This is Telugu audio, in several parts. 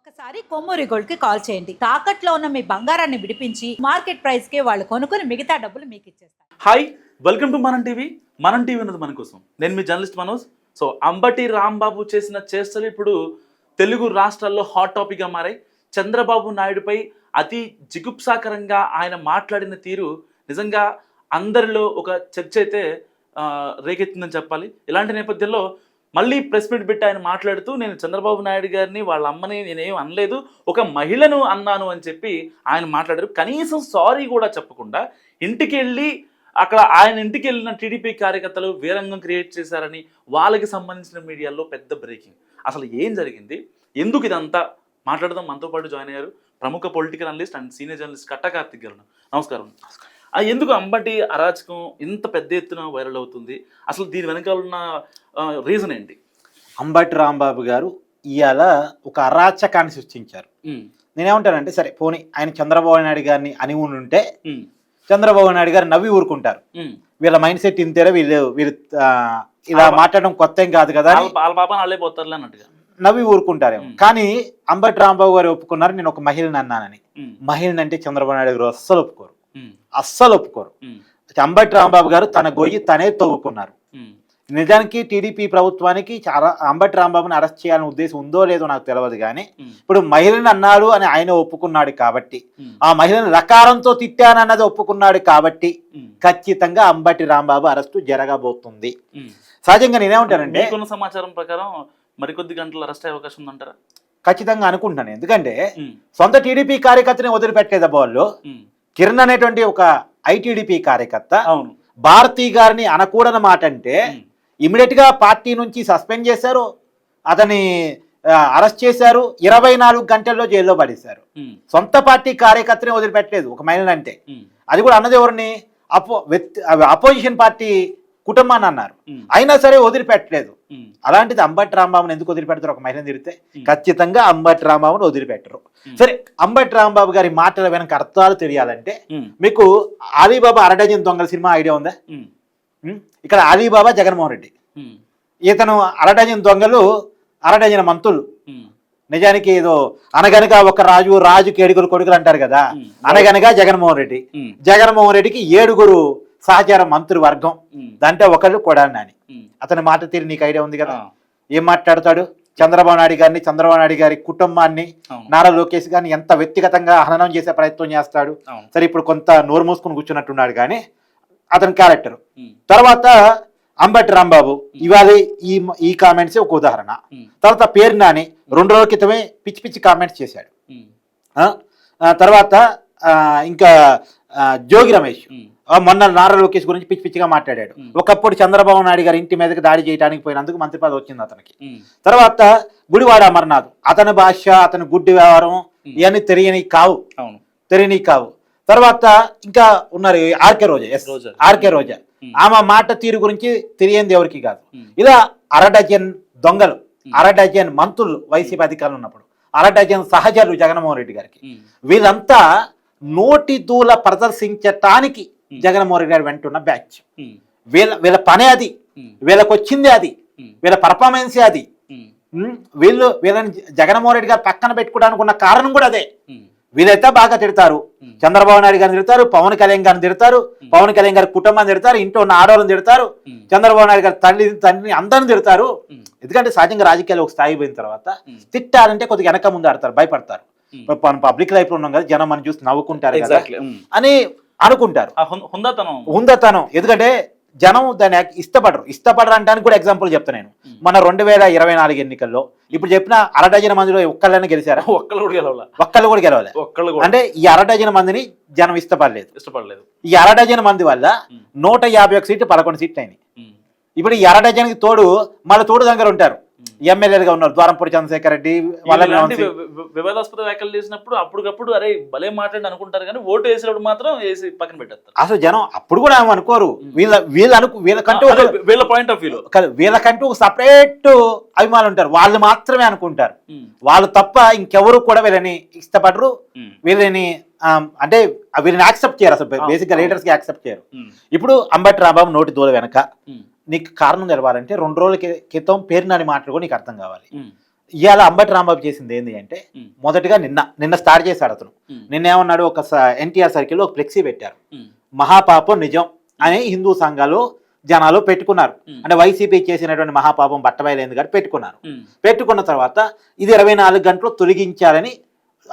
ఒక్కసారి కొమ్మూరి గోల్డ్కి కాల్ చేయండి. తాకట్లో ఉన్న మీ బంగారాన్ని విడిపించి మార్కెట్ ప్రైస్కి వాళ్ళు కొనుక్కుని మిగతా డబ్బులు మీకు ఇచ్చేస్తారు. Hi welcome to Manam TV. Manam TV ఉన్నది మన కోసం. నేను మీ జర్నలిస్ట్ మనోజ్. సో అంబటి రాంబాబు చేసిన చేష్టలు ఇప్పుడు తెలుగు రాష్ట్రాల్లో హాట్ టాపిక్గా మారాయి. చంద్రబాబు నాయుడుపై అతి జిగుప్సాకరంగా ఆయన మాట్లాడిన తీరు నిజంగా అందరిలో ఒక చర్చ అయితే రేకెత్తిందని చెప్పాలి. ఇలాంటి నేపథ్యంలో మళ్ళీ ప్రెస్ మీట్ పెట్టి ఆయన మాట్లాడుతూ నేను చంద్రబాబు నాయుడు గారిని వాళ్ళ అమ్మని నేనేం అనలేదు ఒక మహిళను అన్నాను అని చెప్పి ఆయన మాట్లాడారు. కనీసం సారీ కూడా చెప్పకుండా ఇంటికి వెళ్ళి అక్కడ ఆయన ఇంటికి వెళ్ళిన టీడీపీ కార్యకర్తలు వీరంగం క్రియేట్ చేశారని వాళ్ళకి సంబంధించిన మీడియాలో పెద్ద బ్రేకింగ్. అసలు ఏం జరిగింది? ఎందుకు ఇదంతా? మాట్లాడదాం. మనతో పాటు జాయిన్ అయ్యారు ప్రముఖ political analyst and senior journalist Katta Karthik garu నమస్కారం. నమస్కారం. ఎందుకు అంబటి అరాచకం ఇంత పెద్ద ఎత్తున వైరల్ అవుతుంది? అసలు దీని వెనకాల ఉన్న రీజన్ ఏంటి? అంబటి రాంబాబు గారు ఇవాళ ఒక అరాచకాన్ని సృష్టించారు. నేనేమంటానంటే సరే పోనీ ఆయన చంద్రబాబు నాయుడు గారిని అని ఉంటే చంద్రబాబు నాయుడు గారు నవ్వి ఊరుకుంటారు. వీళ్ళ మైండ్ సెట్ ఇంతేరా? వీళ్ళు వీళ్ళు ఇలా మాట్లాడడం కొత్త ఏం కాదు కదా అన్నట్టుగా. నవ్వి ఊరుకుంటారేమో. కానీ అంబటి రాంబాబు గారు ఒప్పుకున్నారు నేను ఒక మహిళని అన్నానని. మహిళని అంటే చంద్రబాబు నాయుడు గారు అస్సలు ఒప్పుకోరు. అస్సలు ఒప్పుకోరు. అంబటి రాంబాబు గారు తన గొయ్యి తనే తవ్వుకున్నారు నిజానికి టీడీపీ ప్రభుత్వానికి చాలా అంబటి రాంబాబుని అరెస్ట్ చేయాలనే ఉద్దేశం ఉందో లేదో నాకు తెలియదు కానీ ఇప్పుడు మహిళని అన్నాడు అని ఆయన ఒప్పుకున్నాడు కాబట్టి ఆ మహిళను రకారంతో తిట్టానన్నది ఒప్పుకున్నాడు కాబట్టి ఖచ్చితంగా అంబటి రాంబాబు అరెస్టు జరగబోతుంది. సహజంగా నేనేమంటానంటే మీకున్న సమాచారం ప్రకారం మరికొద్ది గంటలు అరెస్ట్ అయ్యే అవకాశం ఉందంటారా? ఖచ్చితంగా అనుకుంటున్నాను. ఎందుకంటే సొంత టీడీపీ కార్యకర్తని వదిలిపెట్టేది వాళ్ళు. కిరణ్ అనేటువంటి ఒక ఐటీడీపీ కార్యకర్త. అవును. భారతీ గారిని అనకూడని మాట అంటే ఇమీడియట్గా పార్టీ నుంచి సస్పెండ్ చేశారు. అతని అరెస్ట్ చేశారు. ఇరవై నాలుగు గంటల్లో జైల్లో పడేశారు. సొంత పార్టీ కార్యకర్తని వదిలిపెట్టలేదు. ఒక మహిళను అంటే. అది కూడా అన్నది ఎవరిని? అపో అపోజిషన్ పార్టీ కుటుంబాన్ని అన్నారు. అయినా సరే వదిలిపెట్టలేదు. అలాంటిది అంబటి రాంబాబుని ఎందుకు వదిలిపెడతారు ఒక మహిళను తిరిగితే. ఖచ్చితంగా అంబటి రాంబాబుని వదిలిపెట్టరు. సరే అంబటి రాంబాబు గారి మాటల వెనక అర్థాలు తెలియాలంటే మీకు అలీబాబా అరడజన్ దొంగల సినిమా ఐడియా ఉందా? ఇక్కడ అలీబాబా జగన్మోహన్ రెడ్డి. ఇతను అరడజన్ దొంగలు అరడజన మంతులు నిజానికి ఏదో అనగనగా ఒక రాజు రాజు కేడుగురు కొడుకులు అంటారు కదా. అనగనగా జగన్మోహన్ రెడ్డి. జగన్మోహన్ రెడ్డికి ఏడుగురు సహచార మంత్రి వర్గం దాంట్లో ఒకళ్ళు కొడాలి నాని. అతని మాట తీరు నీకు ఐడియా ఉంది కదా? ఏం మాట్లాడతాడు? చంద్రబాబు నాయుడు గారిని చంద్రబాబు నాయుడు గారి కుటుంబాన్ని నారా లోకేష్ గారిని ఎంత వ్యక్తిగతంగా హననం చేసే ప్రయత్నం చేస్తాడు? సరే ఇప్పుడు కొంత నోరు మూసుకుని కూర్చున్నట్టున్నాడు కానీ అతని క్యారెక్టర్. తర్వాత అంబటి రాంబాబు. ఇవాళ ఈ ఈ కామెంట్స్ ఒక ఉదాహరణ. తర్వాత పేరు నాని. రెండు రోజుల క్రితమే పిచ్చి పిచ్చి కామెంట్స్ చేశాడు. తర్వాత ఇంకా జోగి రమేష్. మొన్న నారా లోకేష్ గురించి పిచ్చి పిచ్చిగా మాట్లాడాడు. ఒకప్పుడు చంద్రబాబు నాయుడు గారి ఇంటి మీదకి దాడి చేయడానికి పోయినందుకు మంత్రి పదవి వచ్చింది అతనికి తర్వాత గుడివాడ అమర్నాథ్ అతని భాష అతని గుడ్డి వ్యవహారం ఇవన్నీ తెలియని కావు తెలియని కావు తర్వాత ఇంకా ఉన్నారు R K Roja yes Roja. R K Roja. ఆమె మాట తీరు గురించి తెలియంది ఎవరికి కాదు ఇలా అరడజన్ దొంగలు ఉమ్. అరడజన్ మంత్రులు వైసీపీ అధికారులు ఉన్నప్పుడు అరడజన్ సహచరులు జగన్మోహన్ రెడ్డి గారికి వీళ్ళంతా నోటి దూల ప్రదర్శించటానికి. జగన్మోహన్ రెడ్డి గారు వెంటున్న బ్యాచ్. ఉమ్, వీళ్ళ వీళ్ళ పనే అది. ఉమ్, వీళ్ళకి వచ్చింది అది వీళ్ళ పర్ఫార్మెన్సే అది. వీళ్ళు వీళ్ళని జగన్మోహన్ రెడ్డి గారు పక్కన పెట్టుకోవడానికి ఉన్న కారణం కూడా అదే. వీళ్ళైతే బాగా తిడతారు. చంద్రబాబు నాయుడు గారిని తిడతారు పవన్ కళ్యాణ్ గారిని తిడతారు పవన్ కళ్యాణ్ గారి కుటుంబాన్ని తిడతారు ఇంట్లో ఉన్న ఆడవాళ్ళని తిడతారు చంద్రబాబు నాయుడు గారి తల్లి తండ్రిని అందరిని తిడతారు. ఎందుకంటే సహజంగా రాజకీయాలు ఒక స్థాయి పోయిన తర్వాత తిట్టారంటే కొద్దిగా వెనక ముందు ఆడతారు భయపడతారు. మన పబ్లిక్ లైఫ్లో ఉన్నాం కదా జనం మనం చూసి నవ్వుకుంటారు కదా. అని అనుకుంటారు. హుందాతనం. ఎందుకంటే జనం దాన్ని ఇష్టపడరు. ఇష్టపడరు అంటానికి కూడా ఎగ్జాంపుల్ చెప్తా నేను. మన రెండు వేల ఇరవై నాలుగు ఎన్నికల్లో ఇప్పుడు చెప్పిన అరడజన మందిలో ఒక్కళ్ళని గెలిచారా? ఒక్కళ్ళు కూడా గెలవాల. ఒక్కళ్ళు కూడా గెలవలే. ఒక్కళ్ళు అంటే ఈ అరడజన మందిని జనం ఇష్టపడలేదు. ఇష్టపడలేదు. ఈ అరడజన మంది వల్ల నూట యాభై ఒక సీట్లు పదకొండు సీట్లు అయినాయి. ఇప్పుడు ఈ అరడజన్కి తోడు మళ్ళీ తోడు దగ్గర ఉంటారు. ఎమ్మెల్యేలుగా ఉన్నారు ద్వారంపూడి చంద్రశేఖర్ రెడ్డి వివాదాస్పద వ్యాఖ్యలు చేసినప్పుడు అప్పటికప్పుడు అరే భలే మాట్లాడి అనుకుంటారు కానీ ఓటు వేసినప్పుడు మాత్రం వేసి పక్కన పెట్టేస్తారు. అసలు జనం అప్పుడు కూడా ఏమీ అనుకోరు. వీళ్ళ వీళ్ళ అనుకు వీళ్ళకంటూ వీళ్ళ పాయింట్ ఆఫ్ కాదు, వీళ్ళకంటూ ఒక సపరేట్ అభిమానులు ఉంటారు. వాళ్ళు మాత్రమే అనుకుంటారు. వాళ్ళు తప్ప ఇంకెవరు కూడా వీళ్ళని ఇష్టపడరు. వీళ్ళని అంటే వీళ్ళని యాక్సెప్ట్ చేయరు అసలు. బేసిక్గా. లీడర్స్కి యాక్సెప్ట్ చేయరు. ఇప్పుడు అంబటి రాంబాబు నోటి దూల వెనక. నీకు కారణం తెలవాలంటే రెండు రోజుల క్రి- క్రితం పేరు నాని మాటలు కూడా నీకు అర్థం కావాలి ఇవాళ అంబటి రాంబాబు చేసింది ఏంటి అంటే. మొదటగా నిన్న నిన్న స్టార్ట్ చేశాడు అతను. నిన్న ఏమన్నాడు ఒక ఎన్టీఆర్ సర్కిల్లో ఒక ఫ్లెక్సీ పెట్టారు. మహాపాపం నిజం అని హిందూ సంఘాలు జనాలు పెట్టుకున్నారు. అంటే వైసీపీ చేసినటువంటి మహాపాపం బట్టబయలైంది కాబట్టి పెట్టుకున్నారు. పెట్టుకున్న తర్వాత ఇది ఇరవై నాలుగు గంటలు తొలగించాలని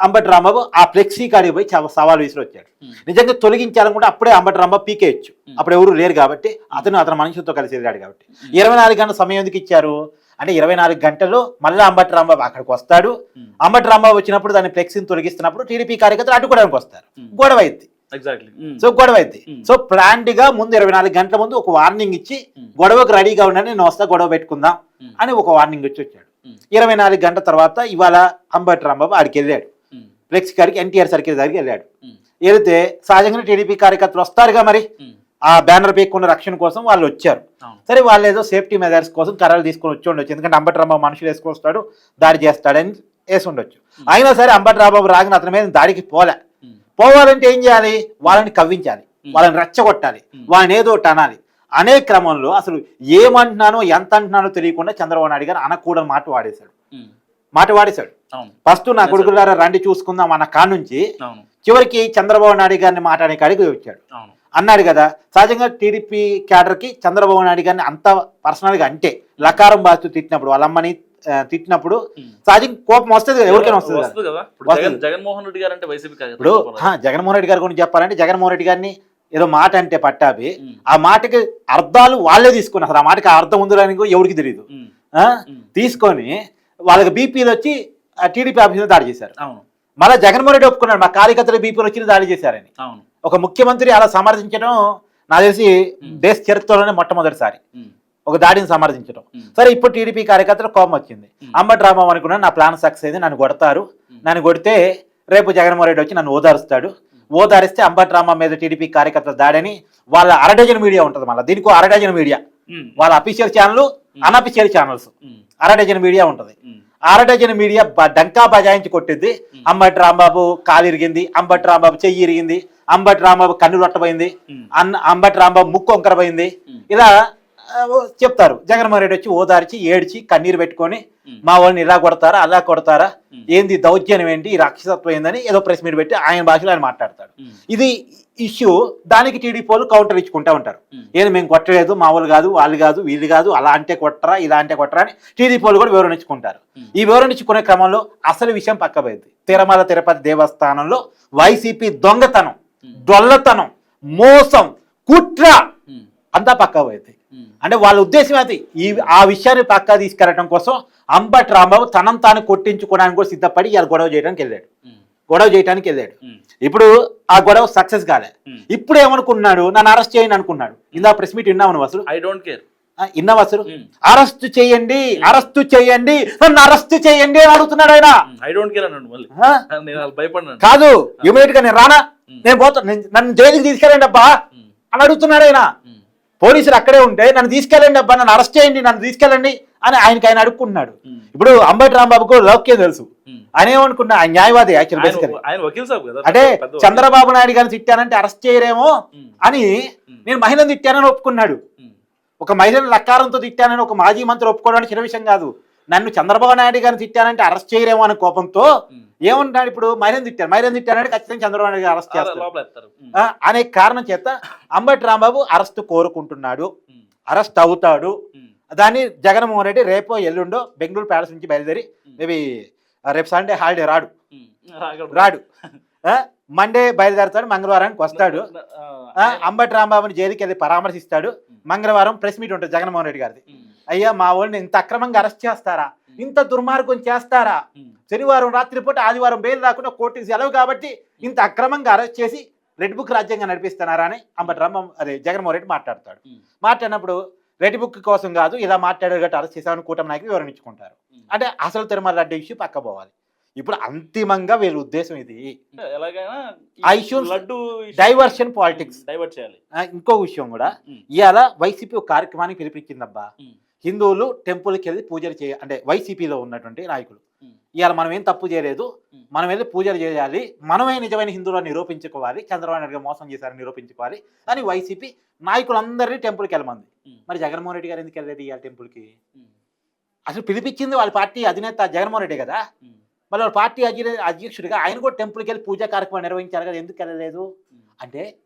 అంబటి రాంబాబు ఆ ఫ్లెక్సీ కాడికి పోయి సవాల్ విసిరి వచ్చాడు. నిజంగా తొలగించాలని కూడా అప్పుడే అంబటి రాంబాబు పీకేయచ్చు. అప్పుడు ఎవరు లేరు కాబట్టి అతను అతని మనుషులతో కలిసి ఎదిగాడు కాబట్టి ఇరవై నాలుగు గంటల సమయం ఎందుకు ఇచ్చారు అంటే ఇరవై నాలుగు గంటల్లో మళ్ళీ అంబటి రాంబాబు అక్కడికి వస్తాడు. అంబటి రాంబాబు వచ్చినప్పుడు దాన్ని ఫ్లెక్సీని తొలగిస్తున్నప్పుడు టీడీపీ కార్యకర్తలు అడ్డుకోవడానికి వస్తారు. గొడవ అయింది. సో గొడవ అయింది. సో ప్లాన్డ్గా ముందు ఇరవై నాలుగు గంటల ముందు ఒక వార్నింగ్ ఇచ్చి. గొడవకు రెడీగా ఉండండి నేను వస్తా గొడవ పెట్టుకుందాం. అని ఒక వార్నింగ్ ఇచ్చి వచ్చాడు. ఇరవై నాలుగు గంటల తర్వాత ఇవాళ అంబటి రాంబాబు ఆడికి వెళ్ళాడు ఫ్లెక్స్ కాడికి ఎన్టీఆర్ సర్కిల్ దగ్గరికి వెళ్ళాడు. వెళితే సహజంగా టీడీపీ కార్యకర్తలు వస్తారుగా మరి. ఆ బ్యానర్ పేక్కున్న రక్షణ కోసం వాళ్ళు వచ్చారు. సరే వాళ్ళు ఏదో సేఫ్టీ మెజర్స్ కోసం కర్రలు తీసుకొని వచ్చి ఉండొచ్చు. ఎందుకంటే అంబటి రాంబాబు మనుషులు వేసుకొస్తాడు దాడి చేస్తాడని వేసి ఉండొచ్చు. అయినా సరే అంబటి రాంబాబు రాగిన అతని మీద దాడికి పోలే. పోవాలంటే ఏం చేయాలి? వాళ్ళని కవ్వించాలి. వాళ్ళని రెచ్చగొట్టాలి. వాళ్ళని ఏదో ఒకటి అనాలి. అనే క్రమంలో అసలు ఏమంటున్నానో ఎంత అంటున్నానో తెలియకుండా చంద్రబాబు నాయుడు గారు అనకూడని మాట వాడేశాడు. మాట వాడేశాడు. ఫస్ట్ నా కొడుకులారా రండి చూసుకుందాం అన్న కాడ నుంచి చివరికి చంద్రబాబు నాయుడు గారిని మాట్లాడే కాడికి వచ్చాడు. అన్నాడు కదా సహజంగా టీడీపీ క్యాడర్కి చంద్రబాబు నాయుడు గారిని అంత పర్సనల్గా అంటే లకారం బాస్తూ తిట్టినప్పుడు వాళ్ళ అమ్మని ఆ, తిట్టినప్పుడు. సహజంగా కోపం వస్తుంది కదా ఎవరికైనా వస్తుంది కదా. జగన్మోహన్ రెడ్డి గారు అంటే వైసీపీ ఇప్పుడు జగన్మోహన్ రెడ్డి గారి గురించి చెప్పాలంటే జగన్మోహన్ రెడ్డి గారిని ఏదో మాట అంటే పట్టాపి ఉమ్. ఆ మాటకి అర్థాలు వాళ్ళే తీసుకున్నారు. అసలు ఆ మాటకి అర్థం ఉందో ఎవరికి తెలియదు. తీసుకొని వాళ్ళకి బీపీలు వచ్చి టీడీపీ ఆఫీస్ మీద దాడి చేశారు. అవును. మళ్ళీ జగన్మోహన్ రెడ్డి ఒప్పుకున్నాడు. మా కార్యకర్తలు బీపీలు వచ్చి దాడి చేశారని. అవును. ఒక ముఖ్యమంత్రి అలా సమర్థించడం నాకు తెలిసి దేశ చరిత్రలోనే మొట్టమొదటిసారి. ఒక దాడిని సమర్థించడం. సరే ఇప్పుడు టీడీపీ కార్యకర్తలు కోపం వచ్చింది. ఉమ్. అంబటి రామం అనుకున్నా నా ప్లాన్ సక్సెస్ అయింది. నన్ను కొడతారు. నన్ను కొడితే రేపు జగన్మోహన్ రెడ్డి వచ్చి నన్ను ఓదారుస్తాడు. ఓదారిస్తే అంబటి రామ మీద టీడీపీ కార్యకర్తల దాడని వాళ్ళ అరడజన్ మీడియా ఉంటుంది మళ్ళీ. దీనికి అరడజన్ మీడియా. వాళ్ళ అఫీషియల్ ఛానల్ అనఫీషియల్ ఛానల్స్. అరడజన్ మీడియా ఉంటుంది. అరడజన్ మీడియా డంకా బజాయించి కొట్టింది. అంబటి రాంబాబు కాలు ఇరిగింది అంబటి రాంబాబు చెయ్యి ఇరిగింది అంబటి రాంబాబు కన్ను రొట్టబోయింది. అన్న అంబటి రాంబాబు ముక్కు వంకరపోయింది. ఇలా చెప్తారు జగన్మోహన్ రెడ్డి వచ్చి ఓదార్చి ఏడ్చి కన్నీరు పెట్టుకొని. మా వాళ్ళని ఇలా కొడతారా అలా కొడతారా. ఏంది దౌర్జన్యం ఏంటి రాక్షసత్వం ఏందని ఏదో ప్రెస్ మీట్ పెట్టి ఆయన భాషలో ఆయన మాట్లాడతాడు. ఇది ఇష్యూ దానికి టీడీపీ వాళ్ళు కౌంటర్ ఇచ్చుకుంటా ఉంటారు. ఏది మేము కొట్టలేదు మా వాళ్ళు కాదు వాళ్ళు కాదు వీళ్ళు కాదు అలా అంటే కొట్టరా ఇలా అంటే కొట్టరా అని టీడీపీ వాళ్ళు కూడా వివరణ ఇచ్చుకుంటారు. ఈ వివరణ ఇచ్చుకునే క్రమంలో అసలు విషయం పక్కపోయింది తిరుమల తిరుపతి దేవస్థానంలో వైసీపీ దొంగతనం. డొల్లతనం మోసం కుట్ర. అంతా పక్కపోయింది ఉమ్. అంటే వాళ్ళ ఉద్దేశం అది ఈ ఆ విషయాన్ని పక్కా తీసుకెళ్ళడం కోసం అంబటి రాంబాబు తనం తాను కొట్టించుకోవడానికి కూడా సిద్ధపడి ఇలా గొడవ చేయడానికి వెళ్ళాడు. గొడవ చేయడానికి వెళ్ళాడు. ఇప్పుడు ఆ గొడవ సక్సెస్ కాలే. ఇప్పుడు ఏమనుకున్నాడు? నన్ను అరెస్ట్ చేయండి అనుకున్నాడు. ఇందా ప్రెస్ మీట్ విన్నావు నువ్వు అసలు? ఐ డోంట్ కేర్ ఆ, విన్నావు అసలు. అరెస్ట్ చేయండి అరెస్ట్ చేయండి నన్ను అరెస్ట్ చేయండి అని అడుగుతున్నాడు ఆయన. ఐ డోంట్ కేర్ అన్నాడు భయపడినాను కాదు ఇమీడియట్గా నేను రానా. నేను పోతా నేను- నన్ను జైలుకి తీసుకెళ్ళండి అబ్బా. అని అడుగుతున్నాడు ఆయన. పోలీసులు అక్కడే ఉంటే నన్ను తీసుకెళ్ళండి అబ్బా నన్ను అరెస్ట్ చేయండి నన్ను తీసుకెళ్ళండి అని ఆయనకి ఆయన అడుక్కున్నాడు. ఇప్పుడు అంబటి రాంబాబుకు లౌక్యం తెలుసు. ఆయన ఏమనుకున్నా ఆయన న్యాయవాది యాక్చువల్ అంటే. చంద్రబాబు నాయుడు గారిని తిట్టానంటే అరెస్ట్ చేయరేమో ఉమ్. అని ఉమ్. నేను మహిళను తిట్టానని ఒప్పుకున్నాడు. ఒక మహిళను లక్కారంతో తిట్టానని ఒక మాజీ మంత్రి ఒప్పుకోవడానికి చిన్న విషయం కాదు నన్ను చంద్రబాబు నాయుడు గారిని తిట్టానంటే అరెస్ట్ చేయరేమో అనే కోపంతో. ఏమంటున్నాడు ఇప్పుడు మహిళను తిట్టాను మహిళను తిట్టానంటే ఖచ్చితంగా చంద్రబాబు నాయుడు గారు అరెస్ట్ చేస్తారు అనే కారణం చేత అంబటి రాంబాబు అరెస్ట్ కోరుకుంటున్నాడు. అరెస్ట్ అవుతాడు. దాన్ని జగన్మోహన్ రెడ్డి రేపో ఎల్లుండో బెంగళూరు ప్యాలెస్ నుంచి బయలుదేరి మేబీ రేపు సండే హాలిడే రాడు. రాడు. మండే బయలుదేరుతాడు మంగళవారానికి వస్తాడు. అంబటి రాంబాబుని జైలుకి వెళ్ళి పరామర్శిస్తాడు. మంగళవారం ప్రెస్ మీట్ ఉంటుంది జగన్మోహన్ రెడ్డి గారిది. అయ్యా మా వాళ్ళని ఇంత అక్రమంగా అరెస్ట్ చేస్తారా? ఇంత దుర్మార్గం చేస్తారా. శనివారం రాత్రిపూట ఆదివారం బెయిల్ రాకుండా కోర్టుకి సెలవు కాబట్టి ఇంత అక్రమంగా అరెస్ట్ చేసి రెడ్ బుక్ రాజ్యాంగం నడిపిస్తున్నారా అని అంబటి రాంబాబు అదే జగన్మోహన్ రెడ్డి మాట్లాడతాడు. మాట్లాడినప్పుడు రెడ్ బుక్ కోసం కాదు ఇలా మాట్లాడారు కాబట్టి అరెస్ట్ చేశామని కూటమి నాయకులు ఉమ్. అంటే అసలు తిరుమల రెడ్డి ఇష్యూ పక్క పోవాలి ఇప్పుడు అంతిమంగా వీళ్ళ ఉద్దేశం ఇది ఆ లడ్డు డైవర్షన్ పాలిటిక్స్ డైవర్ట్ చేయాలి ఇంకో విషయం కూడా. ఇవాళ వైసీపీ ఒక కార్యక్రమానికి పిలిపించిందబ్బా. హిందువులు టెంపుల్కి వెళ్ళి పూజలు చేయ అంటే వైసీపీలో ఉన్నటువంటి నాయకులు. ఇవాళ మనం ఏం తప్పు చేయలేదు. మనం వెళ్ళి పూజలు చేయాలి. మనమే నిజమైన హిందువులను నిరూపించుకోవాలి. చంద్రబాబు నాయుడు మోసం చేశారని నిరూపించుకోవాలి. అని వైసీపీ నాయకులందరినీ టెంపుల్కి వెళ్ళమంది. మరి జగన్మోహన్ రెడ్డి గారు ఎందుకు వెళ్ళలేదు ఇవాళ టెంపుల్కి. అసలు పిలిపించింది వాళ్ళ పార్టీ అధినేత జగన్మోహన్ రెడ్డి కదా. మళ్ళీ వాళ్ళ పార్టీ అధి- అధ్యక్షుడిగా ఆయన కూడా టెంపుల్కి వెళ్ళి పూజా కార్యక్రమం నిర్వహించారు కదా. ఎందుకు వెళ్ళలేదు? అంటే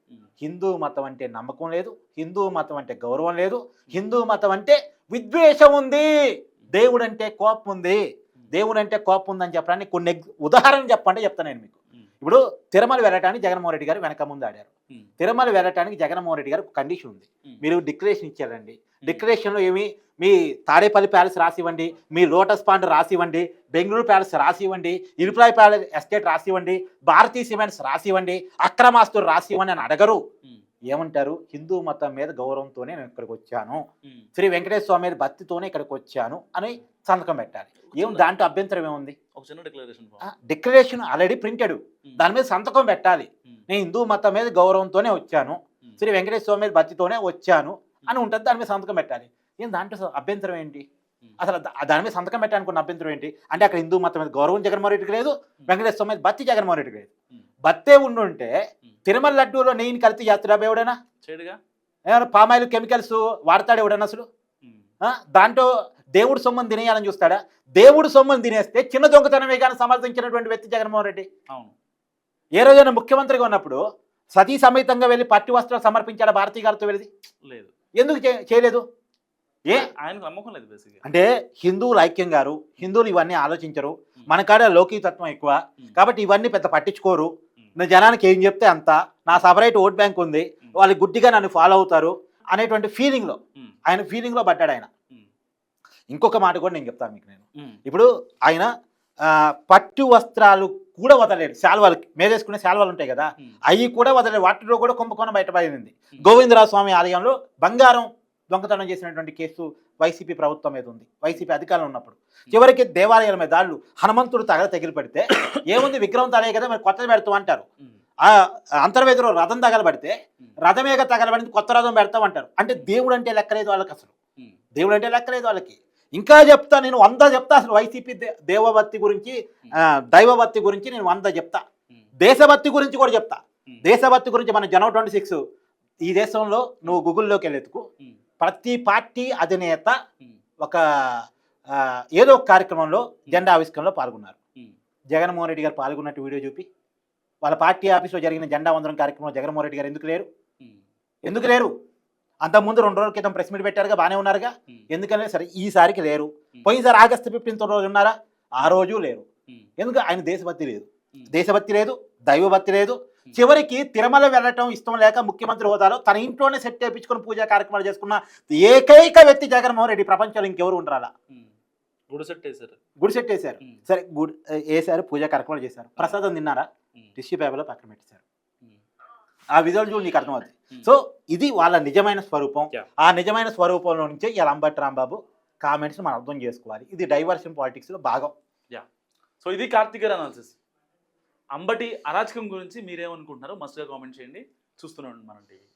హిందూ మతం అంటే నమ్మకం లేదు. హిందూ మతం అంటే గౌరవం లేదు. హిందూ మతం అంటే విద్వేషం ఉంది. దేవుడు అంటే కోపం ఉంది. దేవుడు అంటే కోపం ఉందని చెప్పడానికి కొన్ని ఉదాహరణలు చెప్పంటే చెప్తాను నేను మీకు. ఇప్పుడు తిరుమల వెళ్ళటానికి జగన్మోహన్ రెడ్డి గారు వెనక ముందు ఆడారు. తిరుమల వెళ్ళటానికి జగన్మోహన్ రెడ్డి గారు కండిషన్ ఉంది. మీరు డిక్లరేషన్ ఇచ్చారండి. డిక్లరేషన్లో ఏమి? మీ తాడేపల్లి ప్యాలెస్ రాసివ్వండి మీ లోటస్ పాండ్ రాసివ్వండి బెంగళూరు ప్యాలెస్ రాసివ్వండి ఇరుప్రాయ్ ప్యాలెస్ ఎస్టేట్ రాసివ్వండి భారతీ సిమెంట్స్ రాసివ్వండి అక్రమాస్తులు రాసివ్వండి అని అడగరు. ఏమంటారు? హిందూ మతం మీద గౌరవంతోనే నేను ఇక్కడికి వచ్చాను. శ్రీ వెంకటేశ్వర స్వామి మీద భక్తితోనే ఇక్కడికి వచ్చాను అని సంతకం పెట్టాలి. ఏం దాంట్లో అభ్యంతరం ఏముంది? ఒక చిన్న డిక్లరేషన్ డిక్లరేషన్ ఆల్రెడీ ప్రింటెడ్ దాని మీద సంతకం పెట్టాలి. నేను హిందూ మతం మీద గౌరవంతోనే వచ్చాను. శ్రీ వెంకటేశ్వర స్వామి మీద భక్తితోనే వచ్చాను అని ఉంటుంది. దాని మీద సంతకం పెట్టాలి. ఏం దాంట్లో అభ్యంతరం ఏంటి? అసలు దాని మీద సంతకం పెట్టాలనుకున్న అభ్యంతరం ఏంటి? అంటే అక్కడ హిందూ మతం మీద గౌరవం జగన్మోహన్ రెడ్డికి లేదు వెంకటేశ్వర స్వామి మీద భక్తి జగన్మోహన్ రెడ్డికి లేదు. భక్తే ఉండుంటే తిరుమల లడ్డూలో నెయ్యిని కలిపి చేస్తాడా ఎవడైనా? చెడుగా? ఏమైనా పామాయిల్ కెమికల్స్ వాడతాడు ఎవడన్నా అసలు? దాంట్లో దేవుడు సొమ్మని తినేయాలని చూస్తాడా? దేవుడు సొమ్మని తినేస్తే చిన్న దొంగతనమే కానీ సమర్థించినటువంటి వ్యక్తి జగన్మోహన్ రెడ్డి. అవును. ఏ రోజైనా ముఖ్యమంత్రిగా ఉన్నప్పుడు సతీ సమేతంగా వెళ్ళి పట్టు వస్త్రాలు సమర్పించాడా భారతీ గారితో వెళ్ళి? లేదు. ఎందుకు చేయలేదు? ఏ? ఆయనకు నమ్మకం లేదు అంటే హిందువులు ఐక్యం గారు హిందువులు ఇవన్నీ ఆలోచించరు. మన కాడ లౌకికతత్వం ఎక్కువ. కాబట్టి ఇవన్నీ పెద్ద పట్టించుకోరు. నేను జనానికి ఏం చెప్తే అంత. నా సపరేట్ ఓట్ బ్యాంక్ ఉంది. వాళ్ళు గుడ్డిగా నన్ను ఫాలో అవుతారు అనేటువంటి ఫీలింగ్లో. ఆయన ఫీలింగ్లో పడ్డాడు ఆయన. ఇంకొక మాట కూడా నేను చెప్తాను మీకు నేను. ఇప్పుడు ఆయన పట్టు వస్త్రాలు కూడా వదలలేడు. శాల్వాలు మేదేసుకునే శాల్వాలు ఉంటాయి కదా. అవి కూడా వదలలేదు వాటిలో కూడా కుంభకోణం బయటపడింది. గోవిందరావు స్వామి ఆలయంలో బంగారం దొంగతనం చేసినటువంటి కేసు వైసీపీ ప్రభుత్వం మీద ఉంది. వైసీపీ అధికారంలో ఉన్నప్పుడు. చివరికి దేవాలయాల మీద దాళ్ళు హనుమంతుడు తగల తగిలి పెడితే ఏముంది విగ్రహం తనే కదా మరి కొత్తది పెడతాం అంటారు. ఆ అంతర్వేదిలో రథం తగలబడితే రథమేగా తగలబడింది కొత్త రథం పెడతాం అంటారు. అంటే దేవుడు అంటే లెక్కలేదు వాళ్ళకి అసలు. దేవుడు అంటే లెక్కలేదు వాళ్ళకి. ఇంకా చెప్తా నేను వంద చెప్తా అసలు వైసీపీ దేవభక్తి గురించి దైవభక్తి గురించి నేను వంద చెప్తా. దేశభక్తి గురించి కూడా చెప్తా. దేశభక్తి గురించి మన జనవరి ట్వంటీ సిక్స్ ఈ దేశంలో నువ్వు గూగుల్లోకి వెళ్ళేందుకు ప్రతి పార్టీ అధినేత ఒక ఏదో ఒక కార్యక్రమంలో జెండా ఆవిష్కరణలో పాల్గొన్నారు. జగన్మోహన్ రెడ్డి గారు పాల్గొన్నట్టు వీడియో చూపి వాళ్ళ పార్టీ ఆఫీస్లో జరిగిన జెండా వందనం కార్యక్రమంలో జగన్మోహన్ రెడ్డి గారు ఎందుకు లేరు? ఎందుకు లేరు? అంతకుముందు రెండు రోజుల క్రితం ప్రెస్ మీట్ పెట్టారుగా బాగానే ఉన్నారుగా? ఎందుకనే సరే ఈసారికి లేరు. పోయినసారి ఆగస్టు ఫిఫ్టీన్త్ రోజు ఉన్నారా? ఆ రోజు లేరు. ఎందుకు? ఆయన దేశభక్తి లేదు. దేశభక్తి లేదు దైవభక్తి లేదు చివరికి తిరుమల వెళ్ళటం ఇష్టం లేక ముఖ్యమంత్రి హోదాలో తన ఇంట్లోనే సెట్ చేయించుకొని పూజా కార్యక్రమాలు చేసుకున్న ఏకైక వ్యక్తి జగన్మోహన్ రెడ్డి ప్రపంచంలో ఇంకెవరు ఉండరాలా? గుడి సెట్ వేశారు. గుడి సెట్ వేశారు. సరే గుడి వేశారు పూజా కార్యక్రమాలు చేశారు. ప్రసాదం తిన్నారా? టిష్యూ పేపర్లో పక్కన పెట్టేశారు. ఆ విధులు చూడు నీకు అర్థమవుతుంది. సో ఇది వాళ్ళ నిజమైన స్వరూపం. ఆ నిజమైన స్వరూపంలో నుంచే ఇలా అంబటి రాంబాబు కామెంట్స్ మనం అర్థం చేసుకోవాలి. ఇది డైవర్షన్ పాలిటిక్స్లో భాగం. సో ఇది కార్తిక్ అనాలిసిస్. అంబటి అరాచకం గురించి మీరేమనుకుంటున్నారో మస్తుగా కామెంట్ చేయండి. చూస్తున్నాం మనం టీవీ.